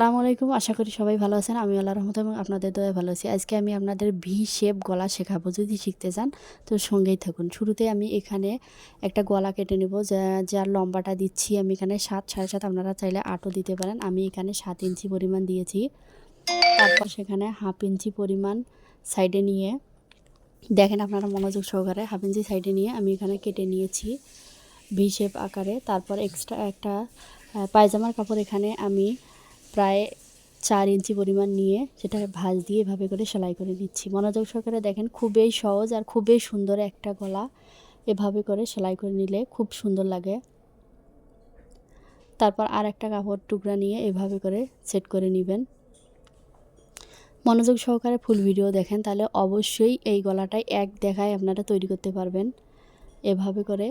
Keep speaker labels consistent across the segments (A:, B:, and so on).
A: আসসালামু আলাইকুম। আশা করি সবাই ভালো আছেন। আমি আল্লাহ রহমত এবং আপনাদের দয়া ভালো আছি। আজকে আমি আপনাদের ভি শেপ গলা শেখাবো। যদি শিখতে চান, তো সঙ্গেই থাকুন। শুরুতে আমি এখানে একটা গলা কেটে নেব। যা, যার লম্বাটা দিচ্ছি আমি এখানে সাত, সাড়ে সাত। আপনারা চাইলে আটও দিতে পারেন। আমি এখানে সাত ইঞ্চি পরিমাণ দিয়েছি। তারপর সেখানে হাফ ইঞ্চি পরিমাণ সাইডে নিয়ে, দেখেন আপনারা মনোযোগ সহকারে, হাফ ইঞ্চি সাইডে নিয়ে আমি এখানে কেটে নিয়েছি ভি শেপ আকারে। তারপর এক্সট্রা একটা পায়জামার কাপড় এখানে আমি প্রায় চার ইঞ্চি পরিমাণ নিয়ে সেটা ভাঁজ দিয়ে এভাবে করে সেলাই করে নিচ্ছি। মনোযোগ সহকারে দেখেন, খুবই সহজ আর খুবই সুন্দর একটা গলা। এভাবে করে সেলাই করে নিলে খুব সুন্দর লাগে। তারপর আর একটা কাপড় টুকরা নিয়ে এভাবে করে সেট করে নেবেন। মনোযোগ সহকারে ফুল ভিডিও দেখেন, তাহলে অবশ্যই এই গলাটাই এক দেখায় আপনারা তৈরি করতে পারবেন। এভাবে করে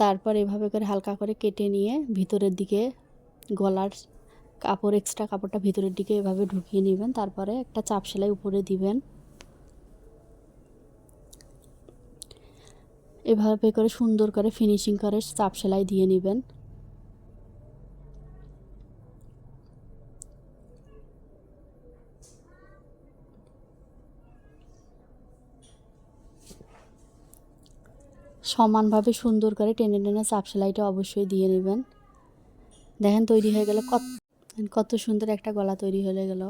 A: তারপর এভাবে করে হালকা করে কেটে নিয়ে ভিতরের দিকে গলার কাপড় এক্সট্রা কাপড়টা ভিতরের দিকে এভাবে ঢুকিয়ে নেবেন। তারপরে একটা চাপ সেলাই উপরে দিবেন। এভাবে করে সুন্দর করে ফিনিশিং করে চাপ সেলাই দিয়ে নেবেন। সমানভাবে সুন্দর করে টেনে টেনে চাপ সেলাইটা অবশ্যই দিয়ে নেবেন। দেখেন তৈরি হয়ে গেল কত কত সুন্দর একটা গলা তৈরি হয়ে গেল।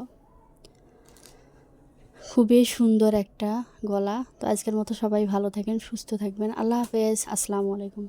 A: খুবই সুন্দর একটা গলা। তো আজকের মতো সবাই ভালো থাকেন, সুস্থ থাকবেন। আল্লাহ হাফেজ। আসসালামু আলাইকুম।